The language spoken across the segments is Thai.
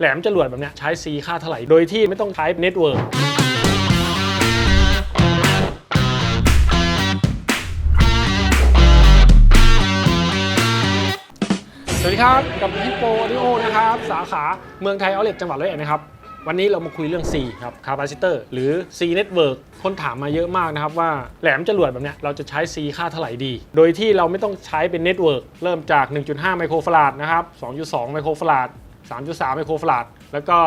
แหลมจรวดแบบเนี้ยใช้ C ค่าเท่าไหร่ โดยที่ไม่ต้องใช้เน็ตเวิร์กสวัสดีครับ กับฮิปโปออดิโอนะครับ สาขาเมืองไทยเอาเล็กจังหวัดร้อยเอ็ดนะครับ วันนี้เรามาคุยเรื่อง C ครับคาปาซิเตอร์หรือ C Network คนถามมาเยอะมากนะครับว่าแหลมจรวดแบบเนี้ยเราจะใช้ C ค่าเท่าไหร่ดี โดยที่เราไม่ต้องใช้เป็นเน็ตเวิร์กเริ่มจาก 1.5 ไมโครฟาราดนะครับ 2.2 ไมโครฟาราด 3.3 ไมโครฟาราด แล้วก็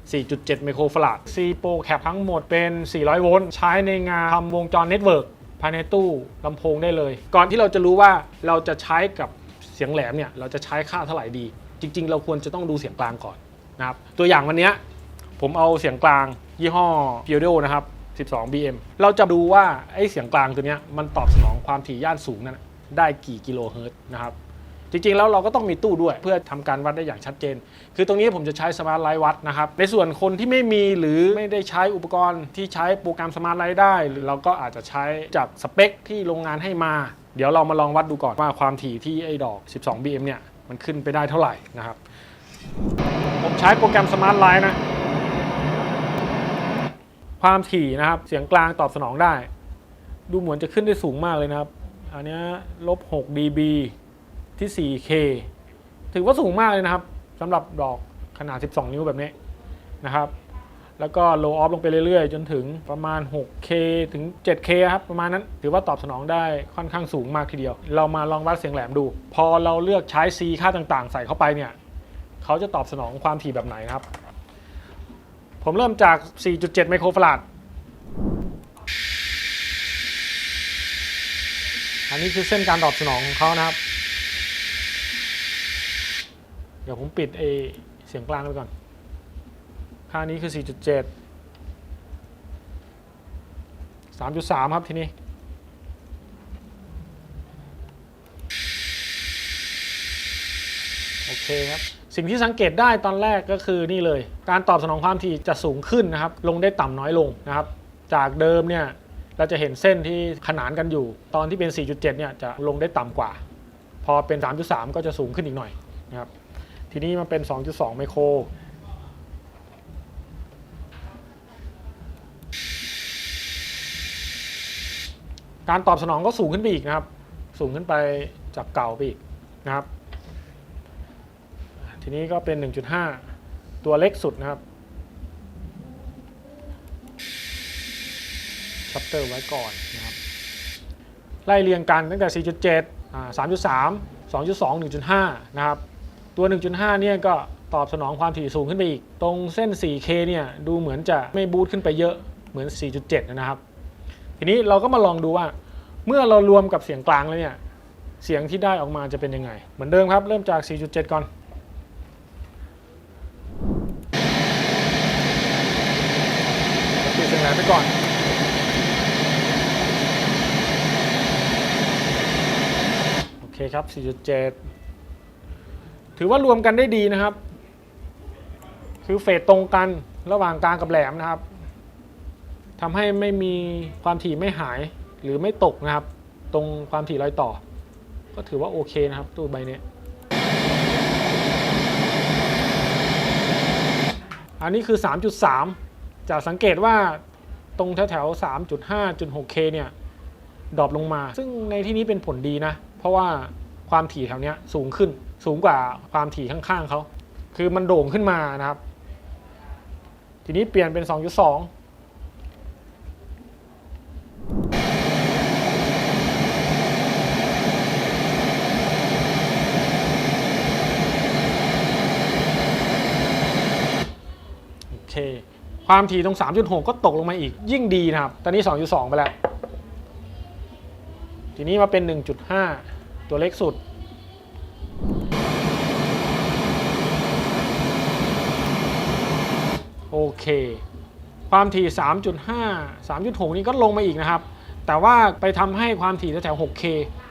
4.7 ไมโครฟาราด C Pro Cap ทั้งหมดเป็น 400 โวลต์ ใช้ในงานทำวงจรเน็ตเวิร์กภายในตู้ลำโพงได้เลย ก่อนที่เราจะรู้ว่าเราจะใช้กับเสียงแหลมเนี่ย เราจะใช้ค่าเท่าไหร่ดี จริง ๆ เราควรจะต้องดูเสียงกลางก่อนนะครับ ตัวอย่างวันนี้ผมเอาเสียงกลางยี่ห้อ p i o d o นะครับ 12 BM เราจะดูว่าไอ้เสียงกลางตัวนี้มันตอบสนองความถี่ย่านสูงนั้นได้กี่กิโลเฮิรตซ์นะครับ จริงๆ แล้วเราก็ต้องมีตู้ด้วย เพื่อทำการวัดได้อย่างชัดเจน คือตรงนี้ผมจะใช้สมาร์ทไลท์วัดนะครับในส่วนคนที่ไม่มีหรือไม่ได้ใช้อุปกรณ์ที่ใช้โปรแกรมสมาร์ทไลท์ได้ หรือเราก็อาจจะใช้จากสเปคที่โรงงานให้มา เดี๋ยวเรามาลองวัดดูก่อนว่าความถี่ที่ไอ้ดอก 12 BM เนี่ยมันขึ้นไปได้เท่าไหร่นะครับ ผมใช้โปรแกรมสมาร์ทไลท์นะความถี่นะครับเสียงกลางตอบสนองได้ ดูเหมือนจะขึ้นได้สูงมากเลยนะครับ อันนี้ลบ6 dB ที่ 4K ถือว่าสูงมากเลยนะครับสำหรับดอกขนาด 12 นิ้วแบบนี้นะครับ แล้วก็ low off ลงไปเรื่อยๆ จนถึงประมาณ 6K ถึง 7K ครับ ประมาณนั้น ถือว่าตอบสนองได้ค่อนข้างสูงมากทีเดียว เรามาลองวัดเสียงแหลมดู พอเราเลือกใช้ C ค่าต่างๆ ใส่เข้าไปเนี่ย เขาจะตอบสนองความถี่แบบไหนนะครับ ผมเริ่มจาก 4.7 ไมโครฟาราด อันนี้คือเส้นการตอบสนองของเขานะครับ เดี๋ยวผมปิดไอเสียงกลางไปก่อน ค่านี้คือ 4.7 3.3 ครับทีนี้ โอเคครับ สิ่งที่สังเกตได้ตอนแรกก็คือนี่เลย การตอบสนองความถี่จะสูงขึ้นนะครับ ลงได้ต่ำน้อยลงนะครับ จากเดิมเนี่ยเราจะเห็นเส้นที่ขนานกันอยู่ ตอนที่เป็น 4.7 เนี่ยจะลงได้ต่ำกว่า พอเป็น 3.3 ก็จะสูงขึ้นอีกหน่อยนะครับ ทีนี้มันเป็น 2.2 ไมโคร การตอบสนองก็สูงขึ้นไปอีกนะครับ สูงขึ้นไปจากเก่าไปอีกนะครับ ทีนี้ก็เป็น 1.5 ตัวเล็กสุดนะครับชัปเตอร์ไว้ก่อนนะครับ ไล่เรียงกันตั้งแต่ 4.7 3.3 2.2 1.5 นะครับ ตัว 1.5 เนี่ยก็ตอบสนองความถี่สูงขึ้นไปอีก ตรงเส้น 4K เนี่ยดูเหมือนจะไม่บูตขึ้นไปเยอะเหมือน 4.7 นะครับ ทีนี้เราก็มาลองดูว่า เมื่อเรารวมกับเสียงกลางแล้วเนี่ย เสียงที่ได้ออกมาจะเป็นยังไง เหมือนเดิมครับ เริ่มจาก 4.7 ก่อนปิดเสียงแหลมไปก่อนโอเคครับ 4.7 ถือว่ารวมกันได้ดีนะครับ คือเฟสตรงกันระหว่างกลางกับแหลมนะครับทำให้ไม่มีความถี่ไม่หายหรือไม่ตกนะครับ ตรงความถี่รอยต่อ ก็ถือว่าโอเคนะครับตู้ใบเนี้ยอันนี้คือ 3.3 จะสังเกตว่าตรงแถวแถวๆ 3.5.6K เนี่ยดรอปลงมา ซึ่งในที่นี้เป็นผลดีนะ เพราะว่า ความถี่แถวนี้สูงขึ้น สูงกว่าความถี่ข้างๆเขาคือมันโด่งขึ้นมานะครับ ทีนี้เปลี่ยนเป็น 2.2โอเคความถี่ตรง 3.6 ก็ตกลงมาอีกยิ่งดีนะครับ ตอนนี้ 2.2 ไปแล้ว ทีนี้มาเป็น 1.5 ตัวเล็กสุด โอเค ความถี่ 3.5 3.6 นี่ก็ลงมาอีกนะครับ แต่ว่าไปทำให้ความถี่แถวๆ 6K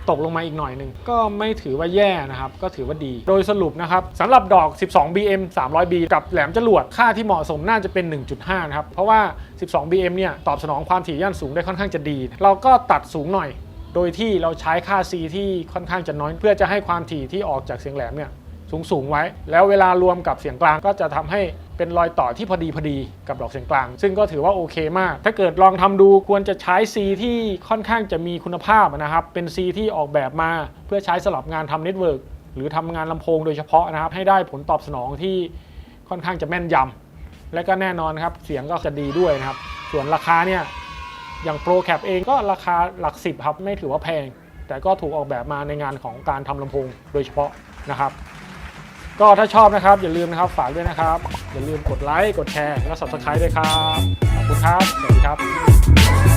ตกลงมาอีกหน่อยหนึ่งก็ไม่ถือว่าแย่นะครับ ก็ถือว่าดี โดยสรุปนะครับสำหรับดอก 12 BM 300B กับแหลมจรวดค่าที่เหมาะสมน่าจะเป็น 1.5 นะครับ เพราะว่า 12 BM เนี่ยตอบสนองความถี่ย่านสูงได้ค่อนข้างจะดี เราก็ตัดสูงหน่อย โดยที่เราใช้ค่า C ที่ค่อนข้างจะน้อย เพื่อจะให้ความถี่ที่ออกจากเสียงแหลมเนี่ยสูงสูงไว้ แล้วเวลารวมกับเสียงกลางก็จะทำให้เป็นรอยต่อที่พอดีพอดีกับดอกเสียงกลาง ซึ่งก็ถือว่าโอเคมาก ถ้าเกิดลองทำดูควรจะใช้ C ที่ค่อนข้างจะมีคุณภาพนะครับ เป็น C ที่ออกแบบมา เพื่อใช้สำหรับงานทำเน็ตเวิร์กหรือทำงานลำโพงโดยเฉพาะนะครับ ให้ได้ผลตอบสนองที่ค่อนข้างจะแม่นยำและก็แน่นอนครับเสียงก็จะดีด้วยนะครับ ส่วนราคาเนี่ย อย่าง Pro Cap เองก็ราคาหลักสิบครับไม่ถือว่าแพง แต่ก็ถูกออกแบบมาในงานของการทำลำโพงโดยเฉพาะนะครับ ก็ถ้าชอบนะครับอย่าลืมนะครับฝากด้วยนะครับ อย่าลืมกดไลค์กดแชร์และ Subscribe ด้วยครับ ขอบคุณครับ สวัสดีครับ